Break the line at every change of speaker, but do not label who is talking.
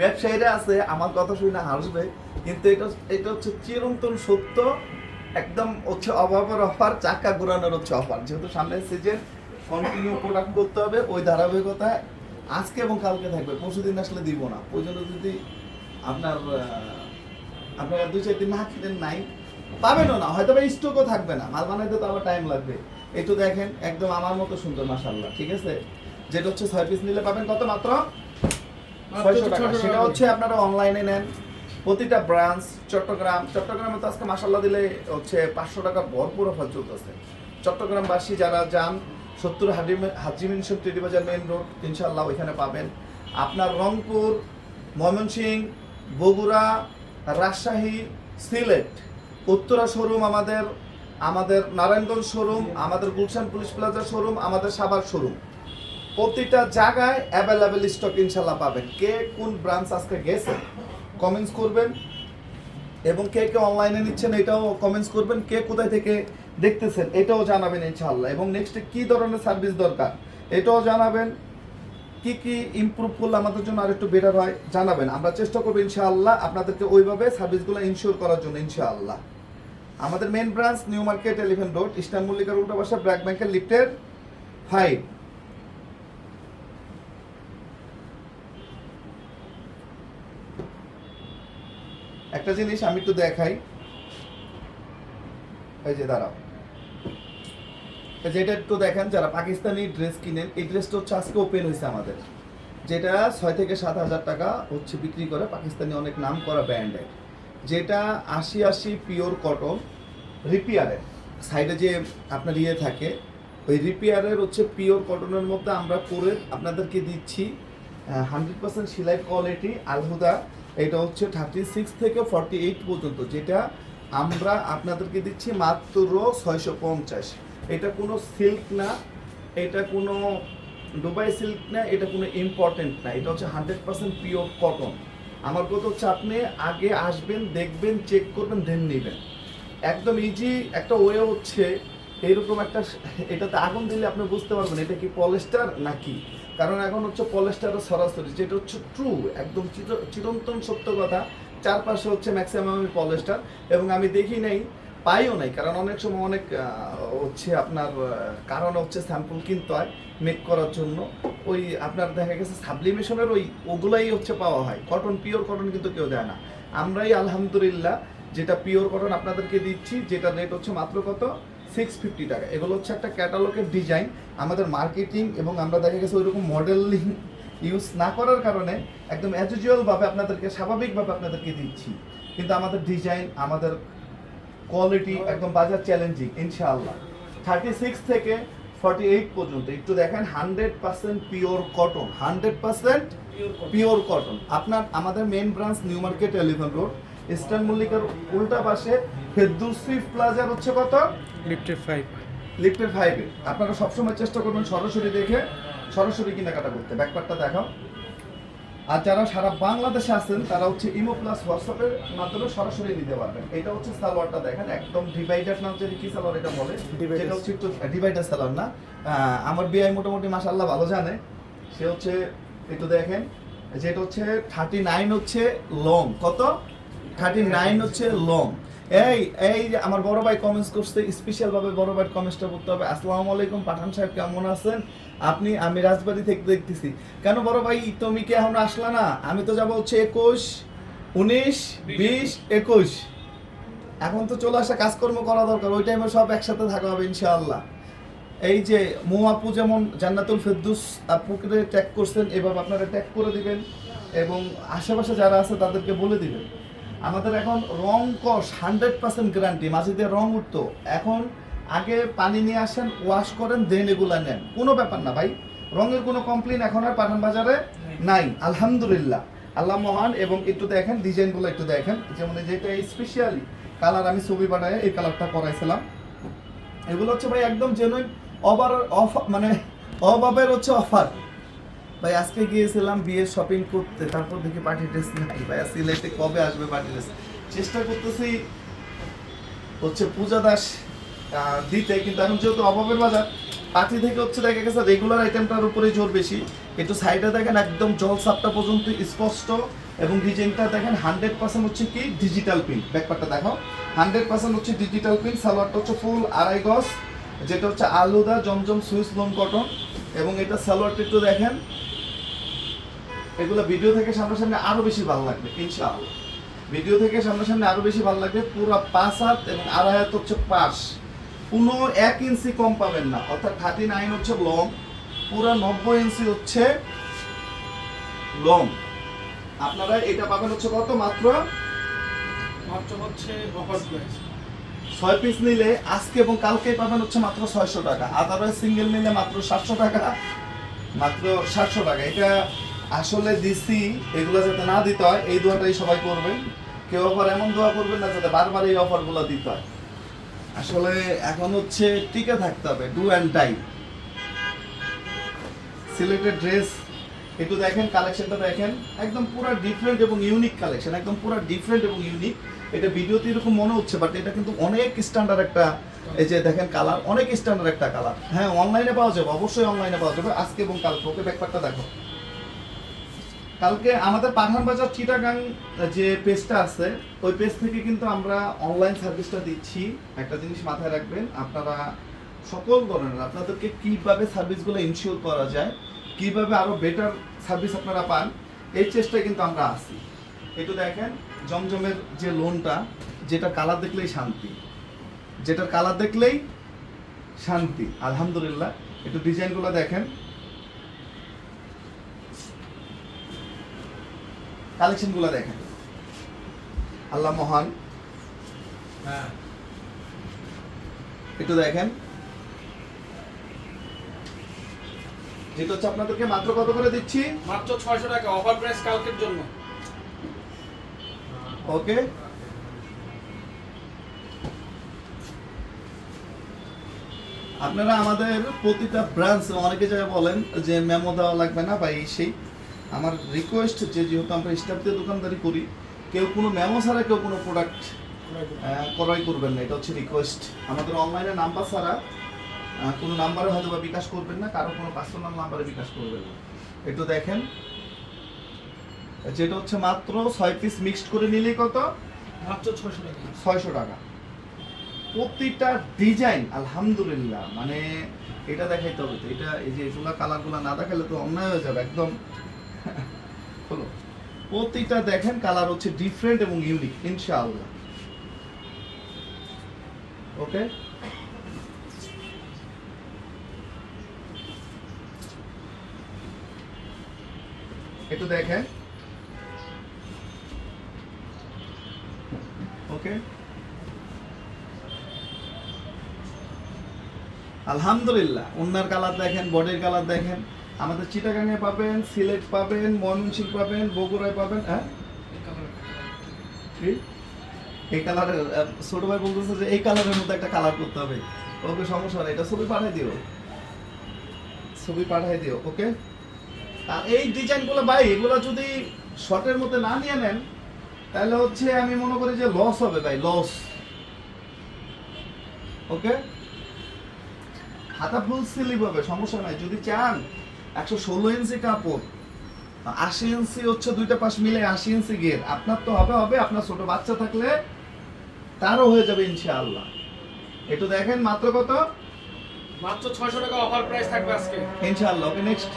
ব্যবসায়ীরা আছে, আমার কথা শুনে হাসবে, কিন্তু এটা এটা হচ্ছে চিরন্তন সত্য, একদম হচ্ছে অভাবের অফার, চাকা ঘোরানোর হচ্ছে অফার। যেহেতু সামনে সিজন কন্টিনিউ প্রোডাক্ট করতে হবে, ওই ধারাবাহিকতায় আজকে এবং কালকে থাকবে পরশু দিন আসলে দিব না। ওই জন্য যদি আপনার আপনারা দুই চার দিন না কিনেন নাই, পাবেনও না হয়তো বা স্টকও থাকবে না, মাল বানাইতে তো আবার টাইম লাগবে। একটু দেখেন, একদম আমার মতো সুন্দর মাসাল্লাহ ঠিক আছে? যেটা হচ্ছে পিস নিলে পাবেন কত মাত্র? ছয়শো টাকা। সেটা হচ্ছে আপনারা অনলাইনে নেন। প্রতিটা ব্রাঞ্চ চট্টগ্রাম চট্টগ্রামে তো আজকে মাসাল্লাহ দিলে হচ্ছে পাঁচশো টাকা ভরপুর অফার চলতেছে। চট্টগ্রামবাসী যারা যান সত্তর হাজি হাজি মিনসন মেইন রোড ইনশাল্লাহ ওইখানে পাবেন। আপনার রংপুর ময়মনসিংহ বগুড়া রাজশাহী সিলেট উত্তরা শোরুম আমাদের আমাদের নারায়ণগঞ্জ শোরুম আমাদের গুলশান পুলিশ প্লাজা শোরুম আমাদের সাবার শোরুম প্রতিটা জায়গায় অ্যাভেলেবেল স্টক ইনশাল্লাহ পাবেন। কে কোন ব্রাঞ্চ আজকে গেছে কমেন্টস করবেন এবং কে কে অনলাইনে নিচ্ছেন এটাও কমেন্টস করবেন, কে কোথায় থেকে দেখতেছেন এটাও জানাবেন ইনশাল্লাহ এবং নেক্সট কি ধরনের সার্ভিস দরকার, এটাও জানাবেন। কি কি ইমপ্রুভ করলে আমাদের জন্য আরেকটু বেটার হয়, জানাবেন। আমরা চেষ্টা করব ইনশাআল্লাহ আপনাদেরকে ওইভাবে সার্ভিসগুলো ইনশিওর করার জন্য ইনশাআল্লাহ। আমাদের main branch New Market Elephant Road Eastern মল্লিকার উল্টা বাসা ব্র্যাক ব্যাংকের লিফটের ফাইভ একটা জিনিস আমি একটু দেখাই। এই যে, দাঁড়াও। যেটা একটু দেখেন, যারা পাকিস্তানি ড্রেস কিনেন, এই ড্রেসটা হচ্ছে আজকে ওপেন হয়েছে আমাদের। যেটা ছয় থেকে সাত হাজার টাকা হচ্ছে বিক্রি করে পাকিস্তানি অনেক নাম করা ব্র্যান্ডের যেটা আশি আশি পিওর কটন রিপিয়ারের সাইডে যে আপনার ইয়ে থাকে, ওই রিপিয়ারের হচ্ছে পিওর কটনের মধ্যে আমরা করে আপনাদেরকে দিচ্ছি হান্ড্রেড পার্সেন্ট সেলাই কোয়ালিটি আলহুদা এটা হচ্ছে থার্টি সিক্স থেকে ফর্টি এইট পর্যন্ত, যেটা আমরা আপনাদেরকে দিচ্ছি মাত্র ছয়শো পঞ্চাশ। এটা কোনো সিল্ক না, এটা কোনো দুবাই সিল্ক না, এটা কোনো ইম্পর্টেন্ট না। এটা হচ্ছে হান্ড্রেড পার্সেন্ট পিওর কটন আমার কথা হচ্ছে আপনি আগে আসবেন, দেখবেন চেক করবেন দেন নেবেন। একদম ইজি একটা ওয়ে হচ্ছে, এরকম একটা, এটাতে আগুন দিলে আপনি বুঝতে পারবেন এটা কি পলেস্টার নাকি। কারণ এখন হচ্ছে পলেস্টারের সরাসরি, যেটা হচ্ছে ট্রু একদম চির- চিরন্তন সত্য কথা। চারপাশে হচ্ছে ম্যাক্সিমাম আমি পলেস্টার এবং আমি দেখি নাই, পাইও নাই। কারণ অনেক সময় অনেক হচ্ছে আপনার কারণ হচ্ছে স্যাম্পল কিনতে হয় মেক করার জন্য। ওই আপনার দেখা গেছে সাবলিমেশনের ওই ওগুলাই হচ্ছে পাওয়া হয়। কটন পিওর কটন কিন্তু কেউ দেয় না। আমরাই আলহামদুলিল্লাহ যেটা পিওর কটন আপনাদেরকে দিচ্ছি যেটা রেট হচ্ছে মাত্র কত? সিক্স ফিফটি টাকা। এগুলো হচ্ছে একটা ক্যাটালগের ডিজাইন আমাদের মার্কেটিং এবং আমরা দেখা গেছে ওইরকম মডেলিং ইউজ না করার কারণে একদম ভাবে আপনাদেরকে স্বাভাবিকভাবে আপনাদেরকে দিচ্ছি। কিন্তু আমাদের ডিজাইন আমাদের কোয়ালিটি একদম বাজার চ্যালেঞ্জিং ইনশাআল্লাহ। থার্টি সিক্স থেকে ফর্টি এইট পর্যন্ত একটু দেখেন hundred percent pure cotton hundred percent pure cotton আপনার আমাদের main branch New Market Elephant Road Eastern মল্লিকার উল্টা পাশে ফেরদৌসি প্লাজার হচ্ছে কত?
লিফটের ফাইভ
লিফটের ফাইভে আপনারা সবসময় চেষ্টা করবেন সরাসরি দেখে সরাসরি কেনাকাটা করতে। ব্যাকপারটা দেখাও। আর যারা সারা বাংলাদেশে আছেন তারা হচ্ছে ইমো প্লাস হোয়াটসঅ্যাপের মাধ্যমে সরাসরি নিতে পারবেন। এটা হচ্ছে সালোয়ারটা দেখেন একদম ডিভাইডার নাম যদি কি সালোয়ার এটা বলে. যেটা হচ্ছে একটু ডিভাইডার সালোয়ার না। আমার বিআই মোটামুটি মাসাল্লাহ ভালো জানে। সে হচ্ছে একটু দেখেন যেটা হচ্ছে থার্টি নাইন হচ্ছে লং কত? থার্টি নাইন হচ্ছে লং এই এই যে আমার বড় ভাই কমেন্টস করছে স্পেশাল ভাবে বড় ভাই কমেন্টসটা করতে হবে। আসসালামু আলাইকুম, পাঠান সাহেব কেমন আছেন? আপনি, আমি রাজবাড়ি থেকে দেখতেছি। কেন বড় ভাই, তুমি কি এখন আসলা না? আমি তো যাব হচ্ছে একুশ, উনিশ, বিশ, একুশ। এখন তো চলে আসা কাজকর্ম করা দরকার, ওই টাইমে সব একসাথে থাকা হবে ইনশাআল্লাহ। এই যে মো আপু যেমন জান্নাতুল ফেরদুস আপুকে ট্যাগ করছেন, এভাবে আপনারা ট্যাগ করে দিবেন এবং আশেপাশে যারা আছে তাদেরকে বলে দিবেন। আমাদের এখন রং কস হান্ড্রেড পার্সেন্ট গ্যারান্টি মাঝে দিয়ে রং উঠতো। এখন আগে পানি নিয়ে আসেন ওয়াশ করেন দেন এগুলা নেন। কোনো ব্যাপার না ভাই। রঙের কোনো কমপ্লেন এখন আর পাঠান বাজারে নাই। আলহামদুলিল্লাহ। আল্লাহ মহান এবং একটু দেখেন ডিজাইনগুলো একটু দেখেন। যেমন এই যেটা স্পেশালি কালার আমি ছবি বানায় এই কালারটা করাইছিলাম। এগুলো হচ্ছে ভাই একদম জেনুইন অফার অফ মানে অভাবের হচ্ছে অফার ভাই, আজকে গিয়েছিলাম বিয়ের শপিং করতে, তারপর দেখি পার্টি ড্রেস নাই। ভাই সিলেটে কবে আসবে পার্টি ড্রেস চেষ্টা করতেছি, হচ্ছে পূজা দাস দিতে, কিন্তু এখন যেহেতু অভাবের বাজার, পার্টি থেকে হচ্ছে দেখা গেছে রেগুলার আইটেমটার উপরে জোর বেশি। একটু সাইডে দেখেন, একদম জল সাপটা পর্যন্ত স্পষ্ট, এবং ডিজাইনটা দেখেন হান্ড্রেড পার্সেন্ট হচ্ছে কি ডিজিটাল প্রিন্ট ব্যাকপারটা দেখো হান্ড্রেড পার্সেন্ট হচ্ছে ডিজিটাল প্রিন্ট সালোয়ারটা হচ্ছে ফুল আড়াই গজ, যেটা হচ্ছে Alhuda Zamzam Swiss lawn cotton এবং এটা সালোয়ারটা একটু দেখেন এগুলো ভিডিও থেকে সামনাসামনি আরও বেশি ভালো লাগবে ইনশাআল্লাহ। ভিডিও থেকে সামনাসামনি আরও বেশি ভালো লাগবে পুরো পাঁচ হাত এবং আড়াই হাত হচ্ছে পাশ। কোনো এক ইঞ্চি কম পাবেন না অর্থাৎ থার্টি নাইন হচ্ছে লং পুরো নব্বই ইঞ্চি হচ্ছে লং আপনারা এটা পাবেন হচ্ছে কত মাত্র?
মাত্র হচ্ছে
ছয় পিস নিলে আজকে এবং কালকে পাবেন হচ্ছে মাত্র ছয়শো টাকা আদারওয়াইজ সিঙ্গেল নিলে মাত্র সাতশো টাকা মাত্র সাতশো টাকা। এটা আসলে দিছি, এগুলো যাতে না দিতে হয়, এই দোয়াটাই সবাই করবেন। কেউ অফার এমন দোয়া করবেন না যাতে বারবার এই অফারগুলো দিতে হয়। আসলে এখন হচ্ছে টিকে থাকতে হবে do and die selected dress একটু দেখেন কালেকশনটা দেখেন। একদম পুরো ডিফারেন্ট এবং ইউনিক কালেকশন একদম পুরো ডিফারেন্ট এবং ইউনিক এটা ভিডিওতে এরকম মনে হচ্ছে বাট এটা কিন্তু অনেক স্ট্যান্ডার্ড একটা, এই যে দেখেন কালার অনেক স্ট্যান্ডার্ড একটা কালার হ্যাঁ অনলাইনে পাওয়া যাবে, অবশ্যই অনলাইনে পাওয়া যাবে। আজকে এবং কালকে, ওকে ব্যাপারটা দেখো। কালকে আমাদের পাঠান বাজার চিটাগাং যে পেজটা আছে, ওই পেজ থেকে কিন্তু আমরা অনলাইন সার্ভিসটা দিচ্ছি। একটা জিনিস মাথায় রাখবেন, আপনারা সকল ধরনের, আপনাদেরকে কীভাবে সার্ভিসগুলো ইনশিওর করা যায়, কীভাবে আরও বেটার সার্ভিস আপনারা পান, এই চেষ্টায় কিন্তু আমরা আসি একটু দেখেন, জমজমের যে লোনটা যেটা কালার দেখলেই শান্তি। যেটার কালার দেখলেই শান্তি, আলহামদুলিল্লাহ। একটু ডিজাইনগুলো দেখেন। কালেকশনগুলো দেখেন। আল্লাহ মহান।
হ্যাঁ।
একটু দেখেন। যেটা হচ্ছে আপনাদেরকে মাত্র কত করে দিচ্ছি?
মাত্র ছয়শো টাকা অফার প্রাইস কালকের জন্য।
ওকে। আপনারা আমাদের প্রতিটা ব্রাঞ্চ অনেকে জায়গায় বলেন যে মেমো দেওয়া লাগবে না বা এই সেই আমার রিকোয়েস্ট যে যেহেতু আমরা স্টাফ দিয়ে দোকানদারি করি কেউ কোনো মেমো ছাড়া কেউ কোনো প্রোডাক্ট ক্রয় করবেন না এটা হচ্ছে রিকোয়েস্ট আমাদের অনলাইনে নাম্বার ছাড়া কোনো নাম্বারে হয়তো বা বিকাশ করবেন না কারও কোনো পার্সোনাল নাম্বারে বিকাশ করবেন না। একটু দেখেন। যেটা হচ্ছে মাত্র ছয় পিস মিক্সড করে নিলেই কত?
মাত্র ছয়শো টাকা।
ছয়শো টাকা। প্রতিটা ডিজাইন আলহামদুলিল্লাহ মানে এটা দেখাইতে হবে তো এটা এই যে এগুলা কালারগুলো না দেখালে তো অন্যায় হয়ে যাবে একদম হলো প্রতিটা দেখেন কালার হচ্ছে ডিফারেন্ট এবং ইউনিক ইনশাআল্লাহ। ওকে? একটু দেখেন। ওকে? আলহামদুলিল্লাহ ওনার কালার দেখেন, বডির কালার দেখেন। আমাদের চিটাগাঙে পাবেন, সিলেট পাবেন, ময়মনসিংহ পাবেন, বগুড়ায় পাবেন হ্যাঁ? এই কালারের ছোট ভাই বলতেছে যে এই কালারের মধ্যে একটা কালার করতে হবে। ওকে, সমস্যা নেই, এটা ছবি পাঠাই দিও। ছবি পাঠাই দিও, ওকে? আর এই ডিজাইনগুলো ভাই, এগুলো যদি শর্টের মধ্যে না নিয়ে নেন, তাহলে হচ্ছে আমি মনে করি যে লস হবে ভাই লস ওকে? হাতা ফুল স্লিপ হবে সমস্যা নাই। যদি চান একশো ষোলো ইঞ্চি কাপড়। আশি ইঞ্চি হচ্ছে দুইটা পাশ মিলে আশি ইঞ্চি গের আপনার তো হবে হবে। আপনার ছোট বাচ্চা থাকলে তারও হয়ে যাবে ইনশাআল্লাহ। একটু দেখেন মাত্র কত?
মাত্র ছয়শো টাকা অফার প্রাইস থাকবে আজকে।
ইনশাআল্লাহ। Okay next